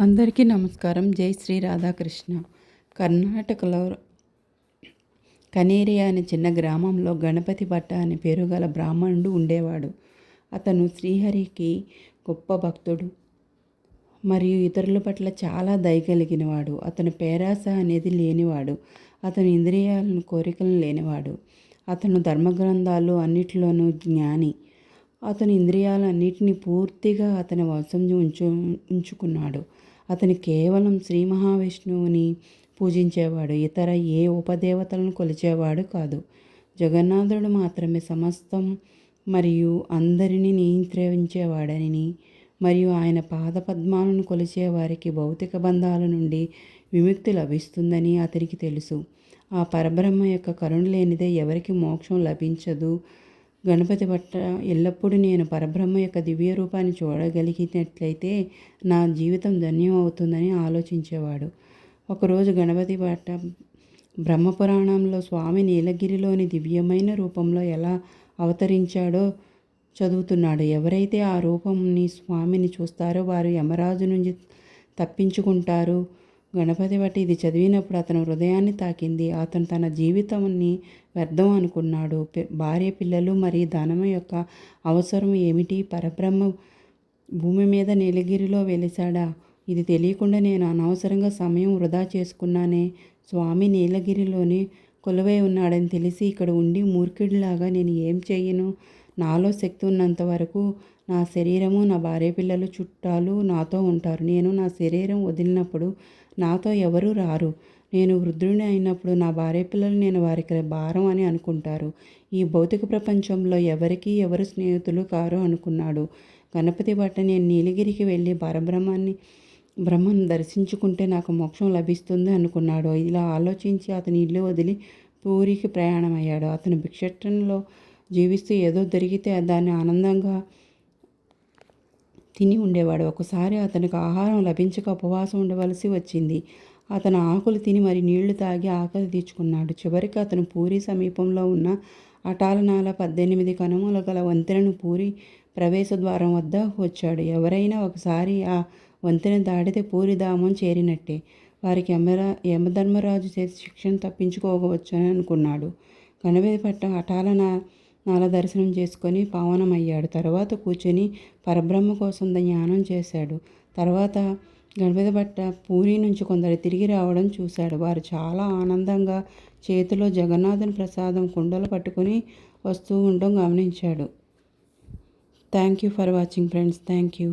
అందరికీ నమస్కారం. జై శ్రీ రాధాకృష్ణ. కర్ణాటకలో కనేరి అనే చిన్న గ్రామంలో గణపతి భట్ట అనే పేరు గల బ్రాహ్మణుడు ఉండేవాడు. అతను శ్రీహరికి గొప్ప భక్తుడు మరియు ఇతరుల పట్ల చాలా దయ కలిగినవాడు. అతను పేరాస అనేది లేనివాడు. అతను ఇంద్రియాలను కోరికలను లేనివాడు. అతను ధర్మగ్రంథాలు అన్నిటిలోనూ జ్ఞాని. అతని ఇంద్రియాలన్నిటిని పూర్తిగా అతని వశం ఉంచు ఉంచుకున్నాడు. అతను కేవలం శ్రీ మహావిష్ణువుని పూజించేవాడు ఇతర ఏ ఉపదేవతలను కొలిచేవాడు కాదు. జగన్నాథుడు మాత్రమే సమస్తం మరియు అందరినీ నియంత్రించేవాడని మరియు ఆయన పాదపద్మాలను కొలిచే వారికి భౌతిక బంధాల నుండి విముక్తి లభిస్తుందని అతనికి తెలుసు. ఆ పరబ్రహ్మ యొక్క కరుణ లేనిదే ఎవరికి మోక్షం లభించదు గణపతి భట్ట ఎల్లప్పుడూ నేను పరబ్రహ్మ యొక్క దివ్య రూపాన్ని చూడగలిగినట్లయితే నా జీవితం ధన్యం అవుతుందని ఆలోచించేవాడు. ఒకరోజు గణపతి భట్ట బ్రహ్మపురాణంలో స్వామి నీలగిరిలోని దివ్యమైన రూపంలో ఎలా అవతరించాడో చదువుతున్నాడు. ఎవరైతే ఆ రూపంని స్వామిని చూస్తారో వారు యమరాజు నుంచి తప్పించుకుంటారు. గణపతి బట్టి ఇది చదివినప్పుడు అతను హృదయాన్ని తాకింది. అతను తన జీవితాన్ని వ్యర్థం అనుకున్నాడు. భార్య పిల్లలు మరియు ధనం యొక్క అవసరం ఏమిటి? పరబ్రహ్మ భూమి మీద నీలగిరిలో వెలిశాడా? ఇది తెలియకుండా నేను అనవసరంగా సమయం వృధా చేసుకున్నానే. స్వామి నీలగిరిలోని కొలువై ఉన్నాడని తెలిసి ఇక్కడ ఉండి మూర్ఖుడిలాగా నేను ఏం చేయను? నాలో శక్తి ఉన్నంత వరకు నా శరీరము నా భార్య పిల్లలు చుట్టాలు నాతో ఉంటారు. నేను నా శరీరం వదిలినప్పుడు నాతో ఎవరు రారు. నేను వృద్ధుడిని అయినప్పుడు నా భార్య పిల్లలు నేను వారికి భారం అని అనుకుంటారు. ఈ భౌతిక ప్రపంచంలో ఎవరికి ఎవరు స్నేహితులు కారు అనుకున్నాడు. గణపతి భట్ట నేను నీలగిరికి వెళ్ళి పరబ్రహ్మాన్ని బ్రహ్మను దర్శించుకుంటే నాకు మోక్షం లభిస్తుంది అనుకున్నాడు. ఇలా ఆలోచించి అతని ఇల్లు వదిలి పూరికి ప్రయాణమయ్యాడు. అతను భిక్షట్టంలో జీవిస్తూ ఏదో దొరికితే దాన్ని ఆనందంగా తిని ఉండేవాడు. ఒకసారి అతనికి ఆహారం లభించక ఉపవాసం ఉండవలసి వచ్చింది. అతను ఆకులు తిని మరి నీళ్ళు తాగి ఆకలి తీర్చుకున్నాడు. చివరికి అతను పూరి సమీపంలో ఉన్న అటాలనాల పద్దెనిమిది కనుమల గల వంతెనను పూరి ప్రవేశ ద్వారం వద్ద వచ్చాడు. ఎవరైనా ఒకసారి ఆ వంతెన దాటితే పూరి ధామం చేరినట్టే. వారికి యమరా యమధర్మరాజు చేసి శిక్షణ అని అనుకున్నాడు. కనువేది అటాలన నాల దర్శనం చేసుకొని పావనమయ్యాడు. తర్వాత కూర్చొని పరబ్రహ్మ కోసం ధ్యానం చేశాడు. తర్వాత గణపతి భట్ట పూరి నుంచి కొందరు తిరిగి రావడం చూశాడు. వారు చాలా ఆనందంగా చేతిలో జగన్నాథుని ప్రసాదం కుండలు పట్టుకొని వస్తూ ఉండడం గమనించాడు. Thank you for watching friends. Thank you